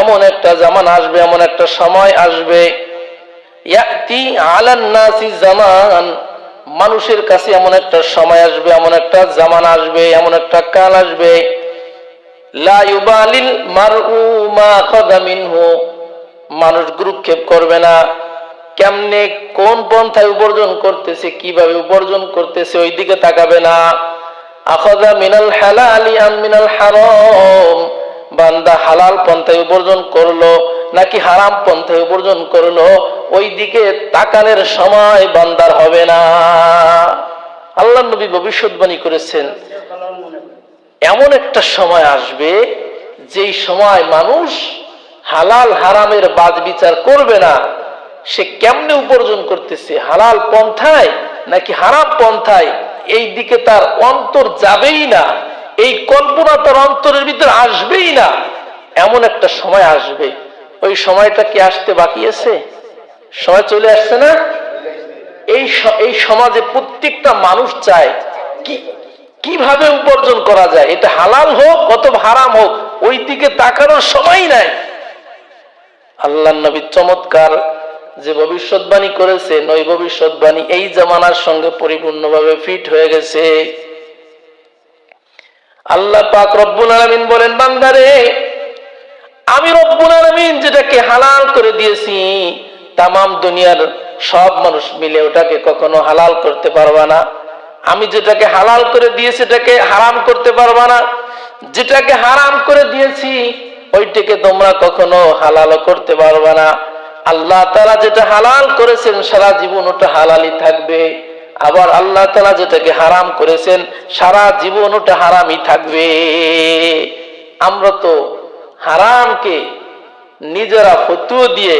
এমন একটা জামান আসবে, এমন একটা সময় আসবে। জামান, মানুষের কাছে এমন একটা সময় আসবে, এমন একটা জামান আসবে, এমন একটা কাল আসবে। মানুষ গ্রুপক্ষেপ করবে না। কেমনে কোন পন্থায় উপার্জন করতেছে, কীভাবে উপার্জন করতেছে ওই দিকে তাকাবে না। আখদা মিনাল হালালি মিনাল হারাম বান্দা হালাল পন্থায় উপার্জন করল নাকি হারাম পন্থায় উপার্জন করল ওই দিকে তাকানের সময় বান্দার হবে না। আল্লাহ নবী ভবিষ্যৎবাণী করেছেন, এমন একটা সময় আসবে যেই সময় মানুষ হালাল হারামের বাদ বিচার করবে না, সে কেমনে উপার্জন করতেছে, হালাল পন্থায় নাকি হারাম পন্থায় এই দিকে তার অন্তর যাবেই না। এই কল্পনা তার অন্তরের ভিতরে আসবেই না। এমন একটা সময় আসবে। ওই সময়টা কি আসতে বাকি আছে? সময় চলে আসছে না? এই এই সমাজে প্রত্যেকটা মানুষ চায় কি, কীভাবে উপার্জন করা যায়? এটা হালাল হোক অথবা হারাম হোক, ওই দিকে তাকানোর সময় নাই। আল্লাহ নবী চমৎকার যে ভবিষ্যৎবাণী করেছে ওই ভবিষ্যৎবাণী এই জামানার সঙ্গে পরিপূর্ণভাবে ফিট হয়ে গেছে। আল্লাহ পাক রব্বুল আলামিন বলেন, বান্দারে, আমি রব্বুল আলামিন যেটাকে হালাল করে দিয়েছি, তামাম দুনিয়ার সব মানুষ মিলে ওটাকে কখনো হালাল করতে পারবা না। আমি যেটাকে হালাল করে দিয়েছি সেটাকে হারাম করতে পারবা না। যেটাকে হারাম করে দিয়েছি, ওইটাকে তোমরা কখনো হালালও করতে পারবা না। আল্লাহ তারা যেটা হালাল করেছেন, সারা জীবন ওটা হালালই থাকবে। আবার আল্লাহ তালা যেটাকে হারাম করেছেন, সারা জীবন ওটা হারামই থাকবে। আমরা তো হারামকে নিজেরা ফতুয় দিয়ে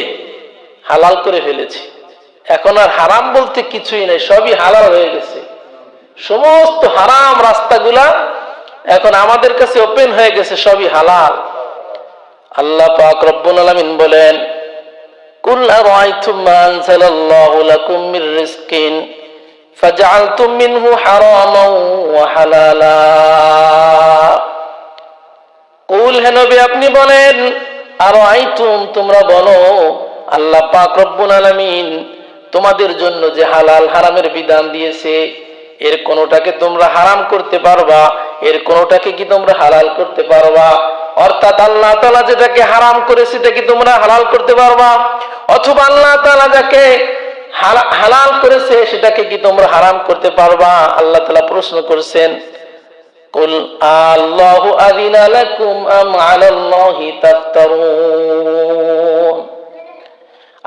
হালাল করে ফেলেছি। এখন আর হারাম বলতে কিছুই নেই, সবই হালাল হয়ে গেছে। সমস্ত হারাম রাস্তাগুলা এখন আমাদের কাছে ওপেন হয়ে গেছে, সবই হালাল। আল্লাহ পাক রব্বুল আলামিন বলেন কুল আরাইতুম মা লাকুম মির রিজকিন। মিনহু হারামান ওয়া হালালা। কুল, হে নবী, আপনি বলেন আর আইতুম তোমরা বলো, আল্লাহ পাক রব্বুল আলামিন তোমাদের জন্য যে হালাল হারামের বিধান দিয়েছে, এর কোনোটাকে তোমরা হারাম করতে পারবা, এর কোনোটাকে কি তোমরা হালাল করতে পারবা? অর্থাৎ আল্লাহ তাআলা যেটাকে হারাম করেছে সেটা কি তোমরা হালাল করতে পারবা। অথবা আল্লাহ তাআলা যাকে হালাল করেছে, সেটাকে কি তোমরা হারাম করতে পারবা? আল্লাহ তালা প্রশ্ন করছেন, কুল আল্লাহু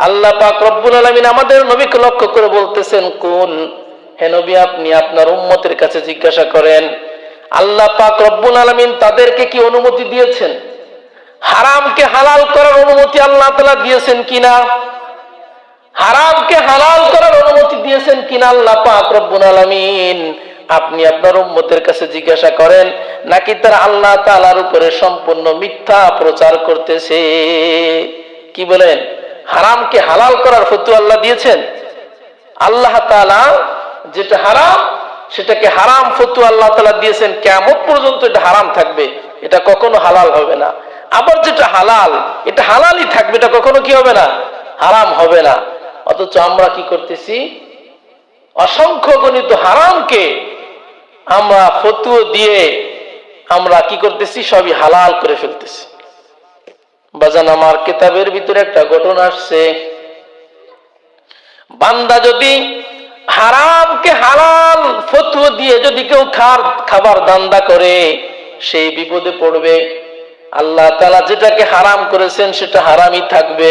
আল্লাহ পাক রব্বুল আলামিন আমাদের নবীকে লক্ষ্য করে বলতেছেন কোন হেনবি আপনি আপনার উম্মতের কাছে জিজ্ঞাসা করেন, আল্লাহ পাক রব্বুল আলামিন তাদেরকে কি অনুমতি দিয়েছেন? হারামকে হালাল করার অনুমতি আল্লাহ তালা দিয়েছেন কিনা? হারামকে হালাল করার অনুমতি দিয়েছেন কিনা আল্লাহ পাক রব্বুল আলামিন। আপনি আপনার উম্মতের কাছে জিজ্ঞাসা করেন, নাকি তারা আল্লাহ তাআলার উপরে সম্পূর্ণ মিথ্যা প্রচার করতেছে? কি বলেন? হারামকে হালাল করার ফতু আল্লাহ দিয়েছেন? আল্লাহ তাআলা যেটা হারাম, সেটাকে হারাম ফতু আল্লাহ তাআলা দিয়েছেন। কেমন পর্যন্ত এটা হারাম থাকবে। এটা কখনো হালাল হবে না। আবার যেটা হালাল, এটা হালালই থাকবে, এটা কখনো কি হবে না? হারাম হবে না। অথচ আমরা কি করতেছি? অসংখ্য গণিত হারামকে আমরা ফতুয় দিয়ে আমরা কি করতেছি? সবই হালাল করে ফেলতেছি। বাজান, আমার কিতাবের ভিতরে একটা ঘটনা আসছে। বান্দা যদি হারামকে হালাল ফতুয় দিয়ে যদি কেউ খার, খাবার দান্দা করে, সেই বিপদে পড়বে। আল্লাহ তালা যেটাকে হারাম করেছেন, সেটা হারামই থাকবে।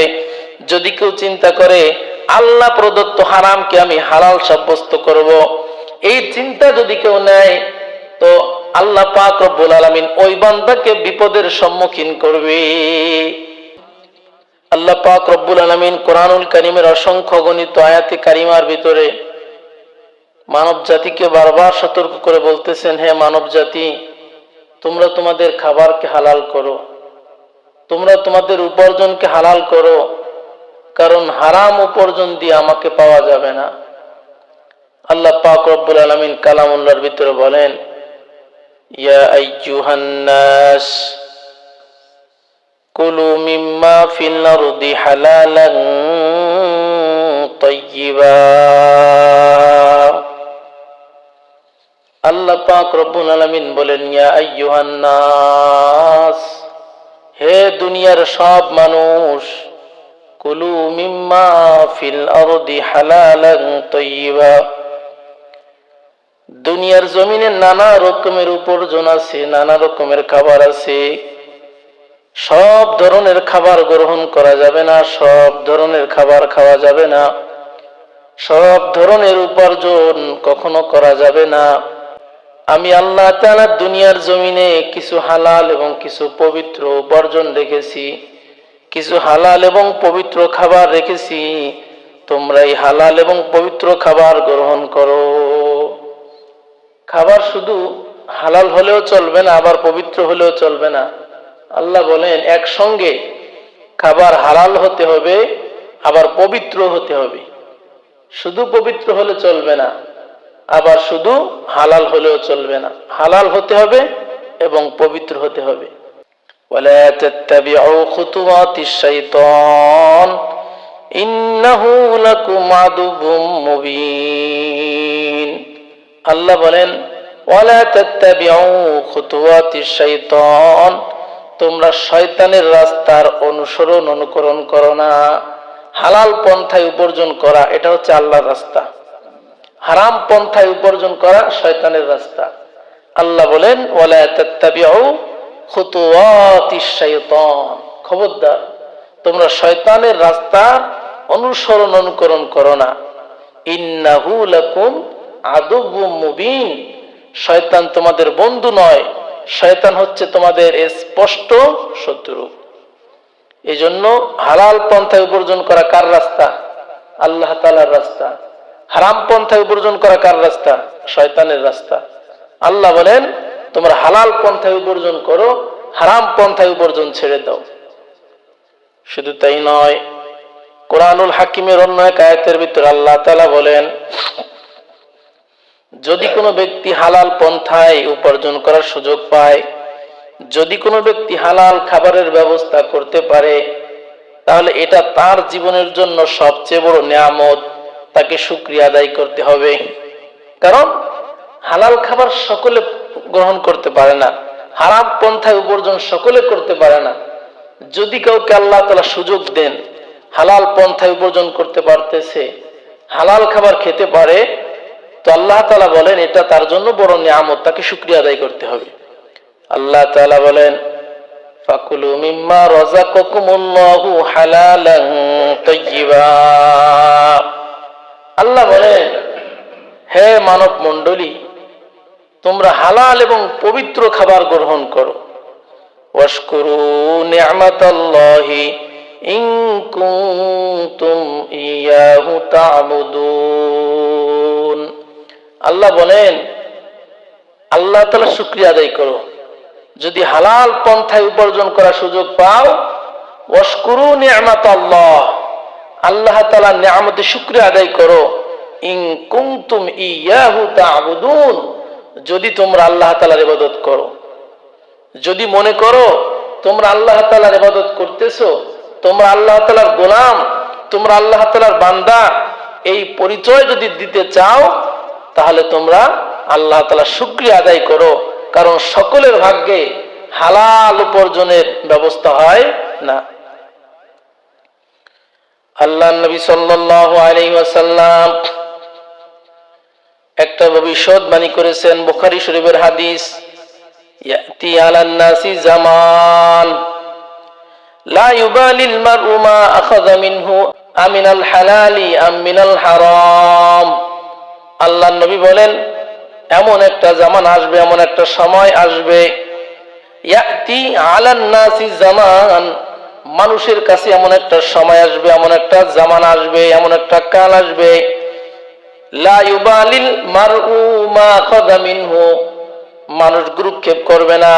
যদি কেউ চিন্তা করে আল্লাহ প্রদত্ত হারামকে আমি হালাল সাব্যস্ত করব। এই চিন্তা যদি কেউ নেয়, তো আল্লাহ পাক রব্বুল আলামিন ওই বান্দাকে বিপদের সম্মুখীন করবে। আল্লাহ পাক রব্বুল আলামিন কোরআনুল কারিমের অসংখ্য গণিত আয়াতে কারিমার ভিতরে মানব জাতিকে বারবার সতর্ক করে বলতেছেন, হে মানব জাতি, তোমরা তোমাদের খাবারকে হালাল করো। তোমরা তোমাদের উপার্জনকে হালাল করো। কারণ হারাম উপার্জন দিয়ে আমাকে পাওয়া যাবে না। আল্লাহ পাক রব্বুল আলামিন কালামুল্লাহর ভিতরে বলেন, ইয়া আইয়ুহান নাস, কুলু মিম্মা ফিল আরদি হালালান তাইয়্যিবা আল্লাহ পাক রব্বুল আলামিন বলেন, ইয়া আইয়ুহান নাস, হে দুনিয়ার সব মানুষ কুলু মিম্মা ফিল আরদি হালালান তাইয়্যিবা দুনিয়ার জমিনে নানা রকমের উপার্জন আছে, নানা রকমের খাবার আছে। সব ধরনের খাবার গ্রহণ করা যাবে না, সব ধরনের খাবার খাওয়া যাবে না। সব ধরনের উপার্জন কখনো করা যাবে না। আমি আল্লাহ তাআলা দুনিয়ার জমিনে কিছু হালাল এবং কিছু পবিত্র উপার্জন রেখেছি। কিছু হালাল এবং পবিত্র খাবার রেখেছি। তোমরা এই হালাল এবং পবিত্র খাবার গ্রহণ করো। খাবার শুধু হালাল হলেও চলবে না, আবার পবিত্র হলেও চলবে না। আল্লাহ বলেন, একসঙ্গে খাবার হালাল হতে হবে, আবার পবিত্র হতে হবে। শুধু পবিত্র হলে চলবে না, আবার শুধু হালাল হলেও চলবে না। হালাল হতে হবে এবং পবিত্র হতে হবে। ولا تتبعوا خطوات الشيطان إنه لكم عدو مبين আল্লাহ বলেন ওয়ালা তাত্তাবিউ খুতুওয়াতিশ শাইতান তোমরা শয়তানের রাস্তার অনুসরণ অনুকরণ করো না হালাল পন্থায় উপার্জন করা এটা হচ্ছে আল্লাহর রাস্তা হারাম পন্থায় উপার্জন করা শয়তানের রাস্তা আল্লাহ বলেন ওয়ালা তাত্তাবিউ খুতুওয়াতিশ শাইতান খবরদার, তোমরা শয়তানের রাস্তার অনুসরণ অনুকরণ করো না। মুবিন। শয়তান তোমাদের বন্ধু নয়, শয়তান হচ্ছে তোমাদের স্পষ্ট শত্রু। এই জন্য হালাল পন্থায় উপার্জন করা কার রাস্তা? আল্লাহ তালার রাস্তা। হারাম পন্থায় উপার্জন করা কার রাস্তা? শয়তানের রাস্তা। আল্লাহ বলেন তোমরা হালাল পন্থায় উপার্জন করো, হারাম পন্থায় উপার্জন ছেড়ে দাও। শুধু তাই নয়, কোরআনুল হাকিমের অন্য এক আয়াতের ভিতরে আল্লাহ তালা বলেন, যদি কোনো ব্যক্তি হালাল পন্থায় উপার্জন করার সুযোগ পায়, যদি কোনো ব্যক্তি হালাল খাবারের ব্যবস্থা করতে পারে, তাহলে এটা তার জীবনের জন্য সবচেয়ে বড় নিয়ামত, তাকে শুক্রিয়া আদায় করতে হবে। কারণ হালাল খাবার সকলে গ্রহণ করতে পারে না, হারাম পন্থায় উপার্জন সকলে করতে পারে না। যদি কাউকে আল্লাহ তালা সুযোগ দেন, হালাল পন্থায় উপার্জন করতে পারতেছে, হালাল খাবার খেতে পারে, তো আল্লাহ তালা বলেন, এটা তার জন্য বড় নিয়ামত, তাকে শুক্রিয়া আদায় করতে হবে। আল্লাহ তালা বলেন আল্লাহ বলেন, হে মানব মণ্ডলী তোমরা হালাল এবং পবিত্র খাবার গ্রহণ করো। কুনতুম আল্লাহ বলেন, আল্লাহ তালা শুক্রিয়া আদায় করো। যদি হালাল পন্থায় উপার্জন করার সুযোগ পাও, ওয়াশকুরু নিয়ামাত আল্লাহ আল্লাহ তালা নিয়ামতে শুক্রিয়া আদায় করো। ইন কুমতুম ইয়াহু তা'বুদুন। যদি তোমরা আল্লাহ তালার ইবাদত করো, যদি মনে করো তোমরা আল্লাহ তালার ইবাদত করতেছো, তোমরা আল্লাহ তালার গোলাম, তোমরা আল্লাহ তালার বান্দা, এই পরিচয় যদি দিতে চাও, তাহলে তোমরা আল্লাহ তালা শুক্রিয়া আদায় করো, কারণ সকলের ভাগ্যে হালাল উপার্জনের ব্যবস্থা হয় না। আল্লাহ নবী সাল্লাল্লাহু আলাইহি ওয়াসাল্লাম একটা ভবিষ্যৎবাণী করেছেন বুখারী শরীফের হাদিস জামান আমিনাল বলেন, এমন একটা জামান আসবে, এমন একটা সময় আসবে। জামান, মানুষের কাছে এমন একটা সময় আসবে, এমন একটা জামান আসবে, এমন একটা কাল আসবে। মানুষ গ্রুপক্ষেপ করবে না।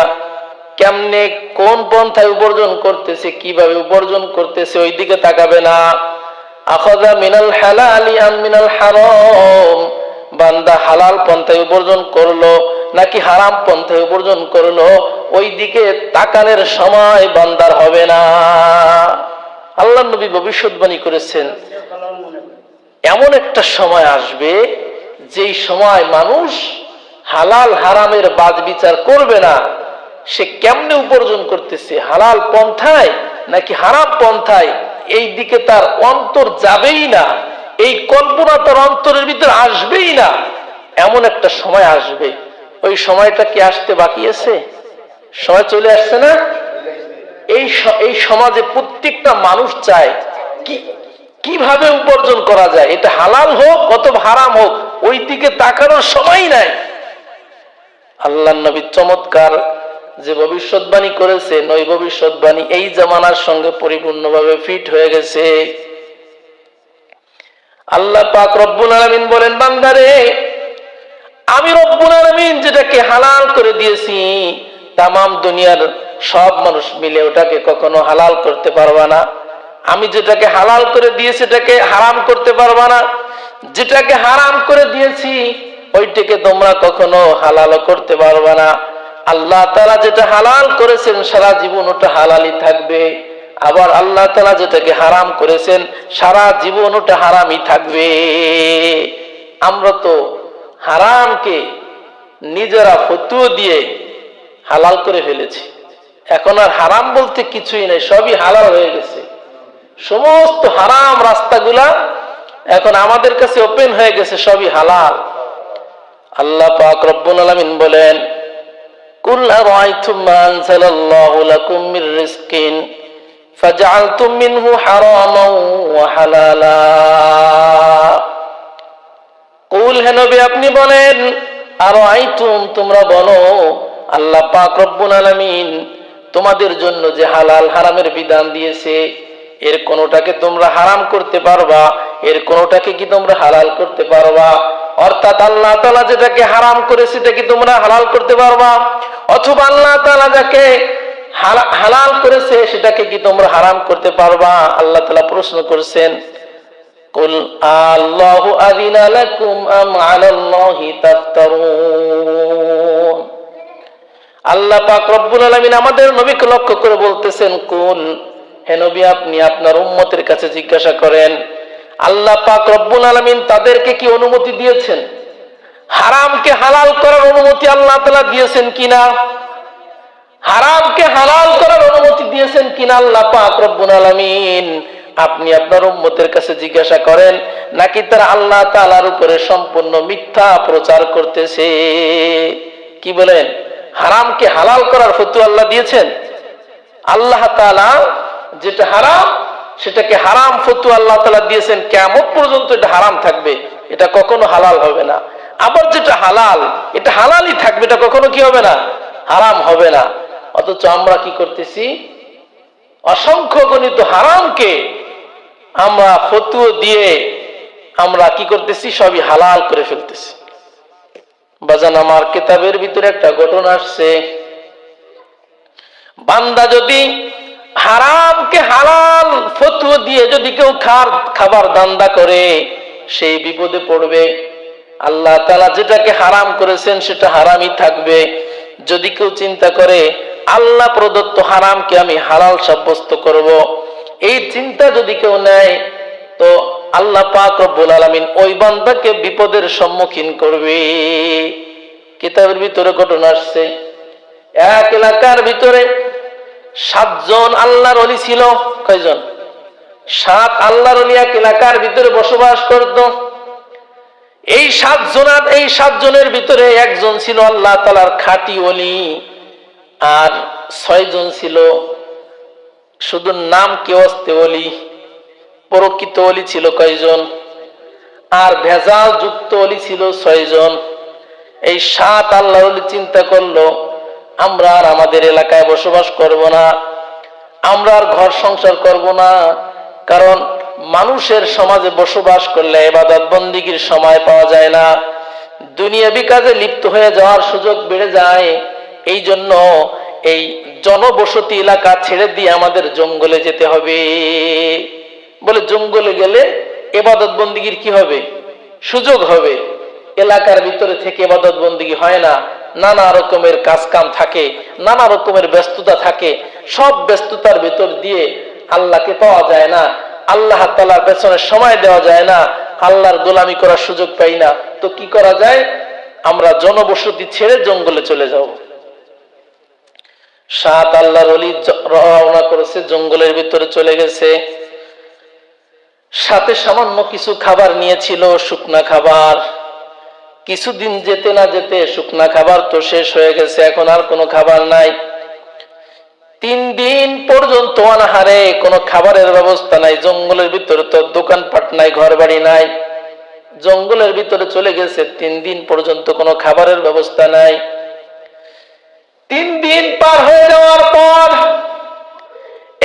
কেমনে কোন পন্থায় উপার্জন করতেছে, কীভাবে উপার্জন করতেছে ওই দিকে তাকাবে না। আখাযা মিনাল হালালি মিনাল হারাম। বান্দা হালাল পন্থায় উপার্জন করল, নাকি হারাম পন্থায় উপার্জন করল ওই দিকে তাকানের সময় বান্দার হবে না। আল্লাহ নবী ভবিষ্যৎবাণী করেছেন এমন একটা সময় আসবে যেই সময় মানুষ হালাল হারামের বাদ বিচার করবে না। সে কেমনে উপার্জন করতেছে? হালাল পন্থায় নাকি হারাম পন্থায়? এই দিকে তার অন্তর যাবেই না। এই কল্পনা তার অন্তরের ভিতরে আসবেই না। এমন একটা সময় আসবে। ওই সময়টা কি আসতে বাকি আছে? সময় চলে আসছে না? এই এই সমাজে প্রত্যেকটা মানুষ চায় কি কীভাবে উপার্জন করা যায়? এটা হালাল হোক অথবা হারাম হোক, ওই দিকে তাকানোর সময় নাই। আল্লাহ নবী চমৎকার যে ভবিষ্যৎবাণী করেছেন, ওই ভবিষ্যৎবাণী এই জামানার সঙ্গে পরিপূর্ণভাবে ফিট হয়ে গেছে। আল্লাহ পাক রব্বুল আলামিন বলেন, বান্দারে, আমি রব্বুল আলামিন যেটাকে হালাল করে দিয়েছি, তামাম দুনিয়ার সব মানুষ মিলে ওটাকে কখনো হালাল করতে পারবা না। আমি যেটাকে হালাল করে দিয়েছি সেটাকে হারাম করতে পারবা না। যেটাকে হারাম করে দিয়েছি, ওইটাকে তোমরা কখনো হালাল করতে পারবা না। আল্লাহ তারা যেটা হালাল করেছেন, সারা জীবন ওটা হালালই থাকবে। আবার আল্লাহ তালা যেটাকে হারাম করেছেন, সারা জীবন ওটা হারামই থাকবে। আমরা তো হারামকে নিজেরা ফতুও দিয়ে হালাল করে ফেলেছি। এখন আর হারাম বলতে কিছুই নেই, সবই হালাল হয়ে গেছে। সমস্ত হারাম রাস্তাগুলা এখন আমাদের কাছে ওপেন হয়ে গেছে, সবই হালাল। আল্লাহ পাক রব্বুল আলামিন বলেন, কুল হালালা। কুল আপনি বলেন, আরাইতুম, তোমরা বলো, আল্লাহ পাক রব্বুল আলামিন তোমাদের জন্য যে হালাল হারামের বিধান দিয়েছে এর কোনোটাকে তোমরা হারাম করতে পারবা, এর কোনোটাকে কি তোমরা হালাল করতে পারবা? অর্থাৎ আল্লাহ তালা যেটাকে হারাম করে সেটা কি তোমরা হালাল করতে পারবা। অথবা আল্লাহ তালা যাকে হালাল করেছে সেটাকে কি তোমরা হারাম করতে পারবা? আল্লাহ তালা প্রশ্ন করছেন আল্লাহু পাক রব্বুল আলামিন আমাদের নবীকে লক্ষ্য করে বলতেছেন, কুল হে নবী, আপনি আপনার উম্মতের কাছে জিজ্ঞাসা করেন, আল্লাহ পাক রব্বুল আলামিন তাদেরকে কি অনুমতি দিয়েছেন? হারামকে হালাল করার অনুমতি আল্লাহ তাআলা দিয়েছেন কিনা? হারামকে হালাল করার অনুমতি দিয়েছেন কিনা আল্লাহ পাক রব্বুল আলামিন? আপনি আপনার উম্মতের কাছে জিজ্ঞাসা করেন, নাকি তারা আল্লাহ তাআলার উপরে সম্পূর্ণ মিথ্যা প্রচার করতেছে? কি বলেন? হারামকে হালাল করার ফতু আল্লাহ দিয়েছেন? আল্লাহ তাআলা যেটা হারাম, সেটাকে হারাম ফতু আল্লাহ তাআলা দিয়েছেন কেমন পর্যন্ত এটা হারাম থাকবে, এটা কখনো হালাল হবে না। আবার যেটা হালাল, এটা হালালই থাকবে, এটা কখনো কি হবে না? হারাম হবে না। অথচ আমরা কি করতেছি? অসংখ্য গণিত হারামকে আমরা ফতুও দিয়ে আমরা কি করতেছি? সবই হালাল করে ফেলতেছি। বাজান, আমার কেতাবের ভিতরে একটা ঘটনা আসছে। বান্দা যদি হারামকে হালাল ফতুয়া দিয়ে যদি কেউ খার খাবার দান্দা করে, সেই বিপদে পড়বে। আল্লাহ তালা যেটাকে হারাম করেছেন, সেটা হারামই থাকবে। যদি কেউ চিন্তা করে, আল্লাহ প্রদত্ত হারামকে আমি হালাল সাব্যস্ত করব, এই চিন্তা যদি কেউ নেয়, তো আল্লাহ পাক রব্বুল আলামিন ওই বান্দাকে বিপদের সম্মুখীন করবে। কিতাবের ভিতরে ঘটনা আসছে। এক এলাকার ভিতরে সাতজন আল্লাহর অলি ছিল। কয়জন? সাত আল্লাহর অলি এক এলাকার ভিতরে বসবাস করত। এই সাত জনার এই সাতজনের ভিতরে একজন ছিল আল্লাহ তালার খাটি অলি আর ছয়জন ছিল শুধু নাম কেউ আসতে অলি প্রকৃত অলি ছিল কয়জন? আর ভেজাল যুক্ত অলি ছিল ছয়জন। এই সাত আল্লাহ চিন্তা করল আমরা আর আমাদের এলাকায় বসবাস করব না, আমরা আর ঘর সংসার করব না, কারণ মানুষের সমাজে বসবাস করলে এবাদত বন্দিগির সময় পাওয়া যায় না। দুনিয়াবি কাজে লিপ্ত হয়ে যাওয়ার সুযোগ বেড়ে যায়। এই জন্য এই জনবসতি এলাকা ছেড়ে দিয়ে আমাদের জঙ্গলে যেতে হবে। বলে জঙ্গলে গেলে এবাদত বন্দিগির কি হবে? সুযোগ হবে। এলাকার ভিতরে থেকে এবাদত বন্দিগি হয় না। নানা রকমের কাজ কাম থাকে, নানা রকমের ব্যস্ততা থাকে, সব ব্যস্ততার ভিতর দিয়ে আল্লাহকে পাওয়া যায় না, আল্লাহ তালার পেছনে সময় দেওয়া যায় না, আল্লাহর গোলামি করার সুযোগ পাই না। তো কি করা যায়? আমরা জনবসতি ছেড়ে জঙ্গলে চলে যাব। সাত আল্লাহর অলি রওনা করেছে, জঙ্গলের ভিতরে চলে গেছে। সাথে সামান্য কিছু খাবার নিয়েছিল, শুকনা খাবার। কিছুদিন যেতে না যেতে শুকনা খাবার তো শেষ হয়ে গেছে, এখন আর কোনো খাবার নাই। তিন দিন পর্যন্ত অনাহারে, কোনো খাবারের ব্যবস্থা নাই, জঙ্গলের ভিতরে তো দোকানপাট নাই ঘর বাড়ি নাই। জঙ্গলের ভিতরে চলে গেছে, তিন দিন পর্যন্ত কোনো খাবারের ব্যবস্থা নাই। তিন দিন পার হয়ে যাওয়ার পর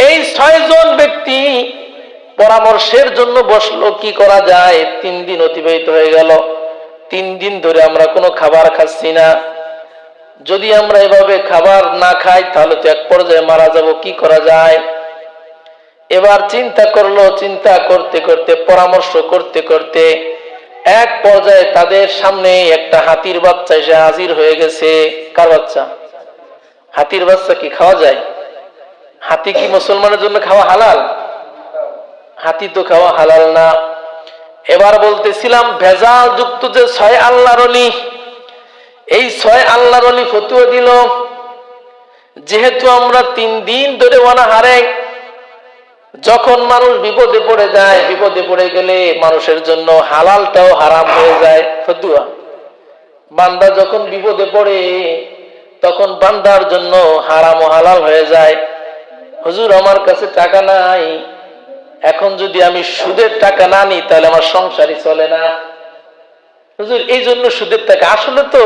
এই ছয়জন ব্যক্তি পরামর্শের জন্য বসল, কি করা যায়? তিন দিন অতিবাহিত হয়ে গেল। তিন দিন ধরে আমরা কোনো খাবার খাচ্ছি না। যদি আমরা এভাবে খাবার না খাই, তাহলে তো এক পর্যায়ে মারা যাব, কি করা যায়? এবার চিন্তা করল, চিন্তা করতে করতে, পরামর্শ করতে করতে এক পর্যায়ে তাদের সামনে একটা হাতির বাচ্চা এসে হাজির হয়ে গেছে। কার বাচ্চা? হাতির বাচ্চা কি খাওয়া যায়? হাতি কি মুসলমানের জন্য খাওয়া হালাল? হাতি তো খাওয়া হালাল না। এবার বলতেছিলাম, ভেজাল যুক্ত যে ছয় আল্লাহর অলি, এই ছয় আল্লাহর অলি ফতুয়া দিল। যেহেতু আমরা তিন দিন ধরে অনাহারে, যখন মানুষ বিপদে পড়ে যায়, বিপদে পড়ে গেলে মানুষের জন্য হালালটাও হারাম হয়ে যায় ফতুয়া। বান্দা যখন বিপদে পড়ে, তখন বান্দার জন্য হারাম ও হালাল হয়ে যায়। হুজুর, আমার কাছে টাকা নাই। এখন যদি আমি সুদের টাকা না নিই, তাহলে আমার সংসারই চলে না। হুজুর এই জন্য সুদের টাকা আসলে তো,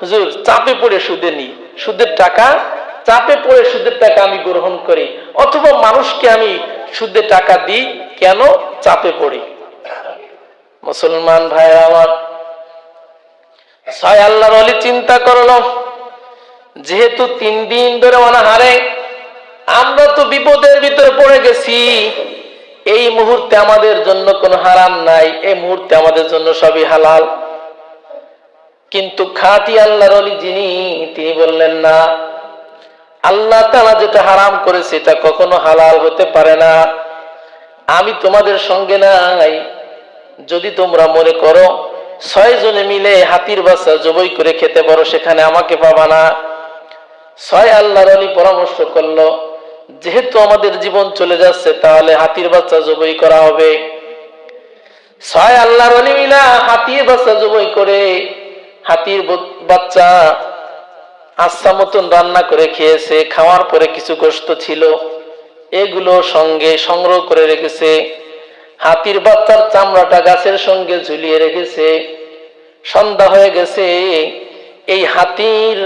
হুজুর, চাপে পড়ে সুদে নিই। সুদের টাকা, চাপে পড়ে সুদের টাকা আমি গ্রহণ করি। অথবা মানুষকে আমি সুদের টাকা দিই, কেন? চাপে পড়ি। মুসলমান ভাইরা আমার, ছয় আল্লাহর অলি চিন্তা করল, যেহেতু তিন দিন ধরে অনাহারে আমরা তো বিপদের ভিতরে পড়ে গেছি। এই মুহূর্তে আমাদের জন্য কোনো হারাম নাই, এই মুহূর্তে আমাদের জন্য সবই হালাল। কিন্তু খাটি আল্লাহর অলি যিনি, তিনি বললেন, না, আল্লাহ তালা যেটা হারাম করেছে, এটা কখনো হালাল হতে পারে না। আমি তোমাদের সঙ্গে নাই। যদি তোমরা মনে করো, ছয় জনে মিলে হাতির বাচ্চা জবই করে খেতে পারো, সেখানে আমাকে পাবা না। ছয় আল্লাহর আলী পরামর্শ করল যেহেতু আমাদের জীবন চলে যাচ্ছে, তাহলে হাতির বাচ্চা জবই করা হবে। ছয় আল্লাহর আলী হাতির বাচ্চা জবই করে হাতির বাচ্চা আচ্ছা মতন রান্না করে খেয়েছে, খাওয়ার পরে কিছু গোস্ত ছিল, এগুলো সঙ্গে সংগ্রহ করে রেখেছে। হাতির বাচ্চার চামড়াটা গাছের সঙ্গে ঝুলিয়ে রেখেছে। সন্ধ্যা হয়ে গেছে, এই হাতির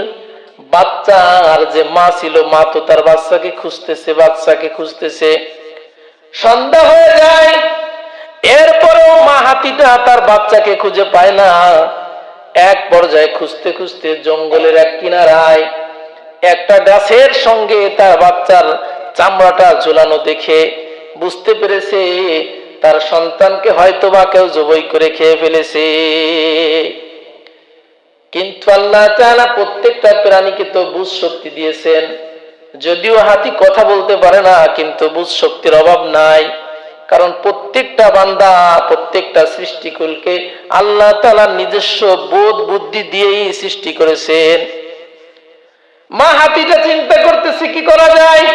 বাচ্চার যে মা ছিল, মা তো তার বাচ্চাকে খুঁজতেছে বাচ্চাকে খুঁজতেছে। সন্ধ্যা হয়ে যায়, এরপরেও মা হাতিটা তার বাচ্চাকে খুঁজে পায় না। এক পর্যায়ে খুঁজতে খুঁজতে জঙ্গলের এক কিনারায় একটা গাছের সঙ্গে তার বাচ্চার চামড়াটা ঝুলানো দেখে বুঝতে পেরেছে, তার সন্তানকে হয়তো বা কেউ জবই করে খেয়ে ফেলেছে। কিন্তু আল্লাহ তাআলা প্রত্যেকটা প্রাণীকে তো বুঝ শক্তি দিয়েছেন। যদিও হাতি কথা বলতে পারে না, কিন্তু বুঝ শক্তির অভাব নাই। কারণ প্রত্যেকটা বান্দা, প্রত্যেকটা সৃষ্টিকুলকে আল্লাহ তালা নিজস্ব বোধ বুদ্ধি দিয়েই সৃষ্টি করেছেন। মা হাতিটা চিন্তা করতেছে, কি করা যায়?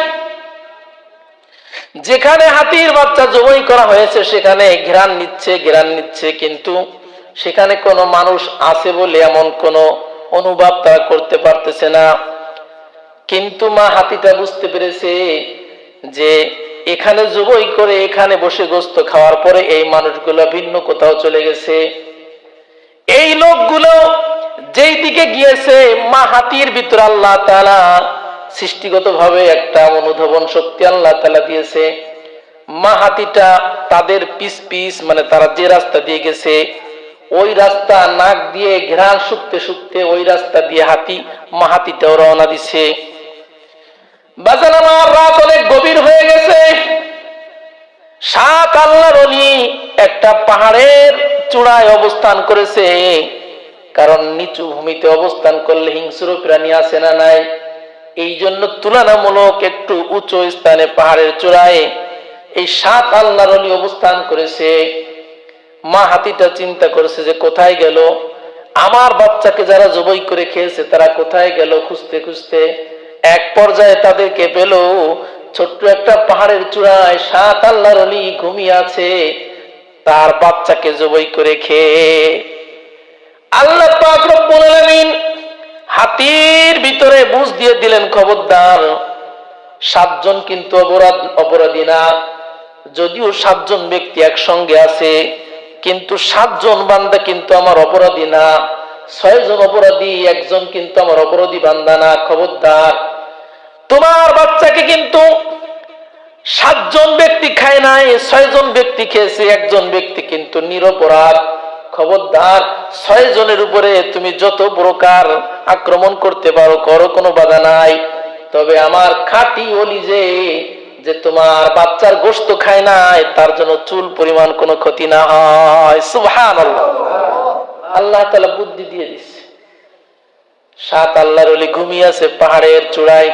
যেখানে হাতির বাচ্চা জবই করা হয়েছে, সেখানে ঘেরান নিচ্ছে ঘেরান নিচ্ছে, কিন্তু সেখানে কোনো মানুষ আছে বলে এমন কোনো অনুভব তারা করতে পারতেছে না। কিন্তু মা হাতিটা বুঝতে পেরেছে যে এখানে জবই করে এখানে বসে গোস্ত খাওয়ার পরে এই মানুষগুলো ভিন্ন কোথাও চলে গেছে। এই লোকগুলো যেই দিকে গিয়েছে, মা হাতির ভিতরে আল্লাহ তালা সৃষ্টিগত ভাবে একটা অনুধাবন শক্তি আল্লাহ তালা দিয়েছে। মা হাতিটা তাদের পিস পিস মানে তারা যে রাস্তা দিয়ে গেছে ওই রাস্তা নাক দিয়ে ঘেরান শুকতে শুকতে ওই রাস্তা দিয়ে হাতি মা হাতিটাও রওনা দিছে। বাজান আমার রাত অনেক গভীর হয়ে গেছে। সাত আল্লাহর অলি একটা পাহাড়ের চূড়ায় অবস্থান করেছে। কারণ নিচু ভূমিতে অবস্থান করলে হিংস্র প্রাণী আছে না নাই? এই জন্য তুলনামূলক একটু উঁচু স্থানে পাহাড়ের চূড়ায় এই সাত আল্লাহর অলি অবস্থান করেছে। মা হাতিটা চিন্তা করেছে যে কোথায় গেল? আমার বাচ্চাকে যারা জবই করে খেয়েছে, তারা কোথায় গেল খুঁজতে খুঁজতে? এক পর্যায়ে তাদেরকে পেল, ছোট্ট একটা পাহাড়ের চূড়ায় সাত আল্লাহর অলি ঘুমিয়ে আছে। তার বাচ্চাকে জবই করে খেয়ে আল্লাহ হাতির ভিতরে বুঝ দিয়ে দিলেন, খবরদার, সাতজন কিন্তু অপরাধ অপরাধী না। যদিও সাতজন ব্যক্তি একসঙ্গে আছে কিন্তু সাতজন বান্দা কিন্তু আমার অপরাধী না। ছয়জন অপরাধী, একজন কিন্তু আমার অপরাধী বান্দা না, খবরদার। তোমার বাচ্চাকে কিন্তু সাতজন ব্যক্তি খায় নাই, ছয়জন ব্যক্তি খেয়েছে, একজন ব্যক্তি কিন্তু নিরপরাধ, খবরদার। ছয় জনের উপরে তুমি যত প্রকার আক্রমণ করতে পারো, করো কোনো বাধা নাই। তবে আমার খাঁটি অলি যে যে তোমার বাচ্চার গোস্ত খায় নাই, তার জন্য চুল পরিমাণ কোনো ক্ষতি না হয়। সুবহান আল্লাহ তালা বুদ্ধি দিয়ে দিচ্ছে সাত আল্লাহর অলি ঘুমিয়ে আছে পাহাড়ের চূড়ায়।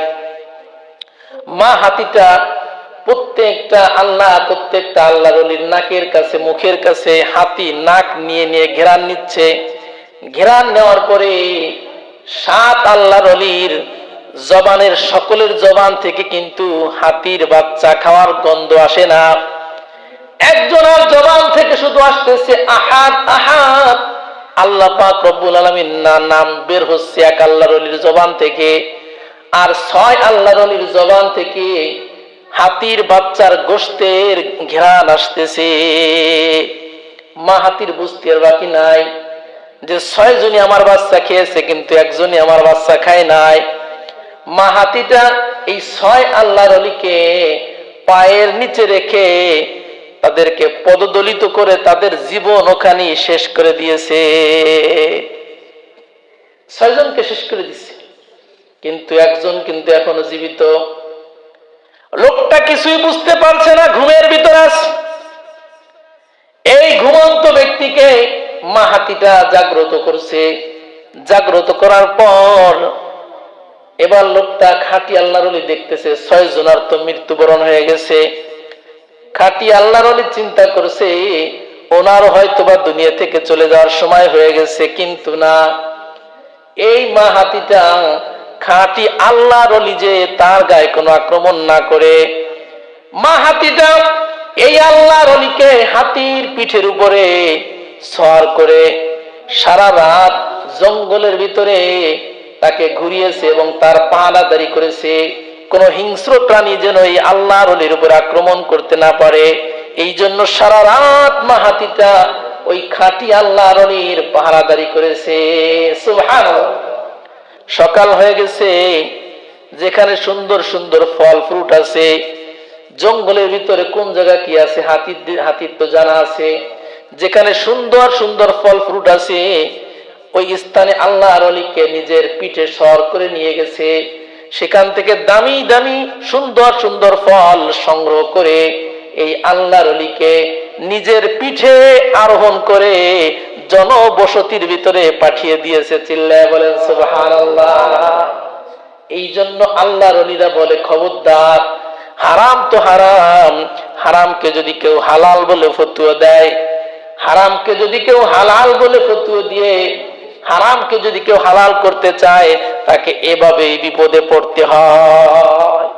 মা হাতিটা প্রত্যেকটা আল্লাহ, প্রত্যেকটা আল্লাহর অলির নাকের কাছে, মুখের কাছে হাতি নাক নিয়ে নিয়ে ঘেরান নিচ্ছে। ঘেরান নেওয়ার পরে সাত আল্লাহর অলির জবানের সকলের জবান থেকে কিন্তু হাতির বাচ্চা খাওয়ার গন্ধ আসে না। একজনের জবান থেকে শুধু আসতেছে আহাত আহাত আল্লাহ পাক রব্বুল আলামিন না, নাম বের হচ্ছে এক আল্লাহর অলির জবান থেকে। আর ছয় আল্লাহর অলির জবান থেকে হাতির বাচ্চার গোস্তের ঘেরান আসতেছে। মা হাতির বুঝতে আর বাকি নাই যে ছয় জনই আমার বাচ্চা খেয়েছে, কিন্তু একজনই আমার বাচ্চা খায় নাই। মা হাতিটা এই ছয় আল্লাহর অলিকে পায়ের নিচে রেখে তাদেরকে পদদলিত করে তাদের জীবন ওখানে শেষ করে দিয়েছে। ছয়জনকে শেষ করে দিচ্ছে কিন্তু একজন কিন্তু এখনও জীবিত। লোকটা কিছুই বুঝতে পারছে না, ঘুমের ভিতরে আছে। এই ঘুমন্ত ব্যক্তিকে মা হাতিটা জাগ্রত করছে। জাগ্রত করার পর এবার লোকটা খাটি আল্লাহর দেখতেছে, ছয় জনার তো মৃত্যুবরণ হয়ে গেছে। খাটি আল্লাহর চিন্তা করছে, ওনার হয়তো বা দুনিয়া থেকে চলে যাওয়ার সময় হয়ে গেছে, কিন্তু না। এই মা হাতিটা খাঁটি আল্লাহর যে তার গায়ে কোনো আক্রমণ না করে। মা হাতিটা এই আল্লাহর অলিকে হাতির পিঠের উপরে সওয়ার করে, সারা রাত জঙ্গলের ভিতরে তাকে ঘুরিয়েছে এবং তার পাহারাদারি করেছে। কোন হিংস্র প্রাণী যেন এই আল্লাহর অলির উপর আক্রমণ করতে না পারে। এই জন্য সারা রাত মা হাতিটা ওই খাঁটি আল্লাহর অলির পাহারাদারি করেছে। সকাল হয়ে গেছে, যেখানে সুন্দর সুন্দর ফল ফ্রুট আছে। জঙ্গলের ভিতরে কোন জায়গা কি আছে? হাতির হাতির তো জানা আছে। যেখানে সুন্দর সুন্দর ফল ফ্রুট আছে ওই স্থানে আল্লাহ আলীকে নিজের পিঠে সর করে নিয়ে গেছে। সেখান থেকে দামি দামি, সুন্দর সুন্দর ফল সংগ্রহ করে এই আল্লাহর অলিকে নিজের পিঠে আরোহণ করে জনবসতির ভিতরে পাঠিয়ে দিয়েছে। চিল্লায় বলেন সুবহান এই জন্য আল্লাহর অলিরা বলে, খবরদার, হারাম তো হারাম। হারামকে যদি কেউ হালাল বলে ফতুয়া দেয়, হারামকে যদি কেউ হালাল বলে ফতুয়া দিয়ে হারামকে যদি কেউ হালাল করতে চায় তাকে এভাবেই বিপদে পড়তে হয়।